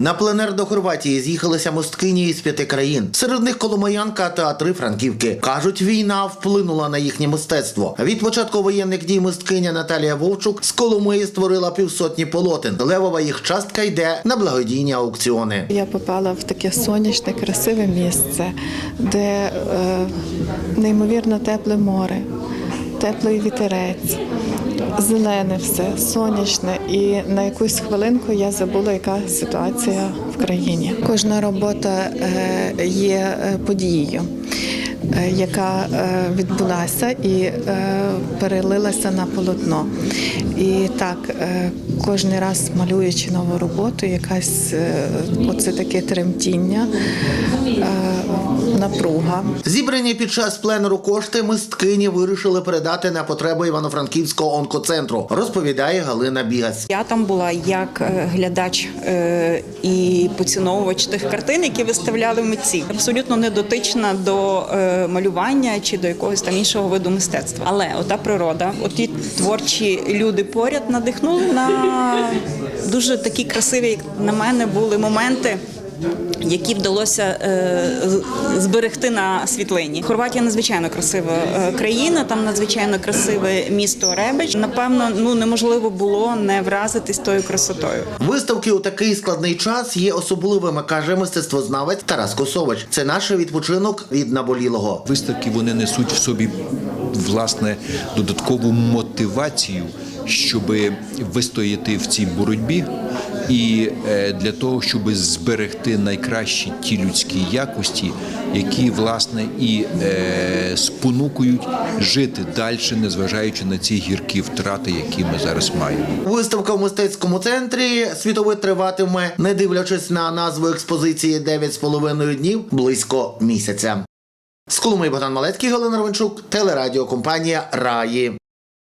На пленер до Хорватії з'їхалися мосткині із п'яти країн. Серед них Коломиянка та три Франківки. Кажуть, війна вплинула на їхнє мистецтво. Від початку воєнних дій мисткиня Наталія Вовчук з Коломиї створила півсотні полотен. Левова їх частка йде на благодійні аукціони. Я попала в таке сонячне, красиве місце, де е, неймовірно тепле море, теплий вітерець, зелене все, сонячне. І на якусь хвилинку я забула, яка ситуація в країні. Кожна робота е, є е, подією. е, Яка відбулася і перелилася на полотно. І так, кожен раз малюючи нову роботу, якась оце таке тремтіння, напруга. Зібрані під час пленеру кошти мисткині вирішили передати на потреби Івано-Франківського онкоцентру, розповідає Галина Бігас. Я там була як е, глядач е, і поціновувач тих картин, які виставляли митці. Абсолютно не дотична до е, малювання чи до якогось там іншого виду мистецтва. Але ота природа, оті творчі люди поряд надихнули на дуже такі красиві, як на мене, були моменти. Які вдалося е, зберегти на світлині. Хорватія надзвичайно красива е, країна, там надзвичайно красиве місто Ребеч. Напевно, ну неможливо було не вразитись тою красотою. Виставки у такий складний час є особливими, каже мистецтвознавець Тарас Косович. Це наш відпочинок від наболілого. Виставки вони несуть в собі власне додаткову мотивацію, щоб вистояти в цій боротьбі, і е, для того, щоб зберегти найкращі ті людські якості, які власне і е, спонукують жити далі, незважаючи на ці гіркі втрати, які ми зараз маємо. Виставка в мистецькому центрі світовид триватиме, не дивлячись на назву експозиції «9,5 днів близько місяця. З Колуми Богдан Малецький, Галина Ровенчук, телерадіокомпанія Раї.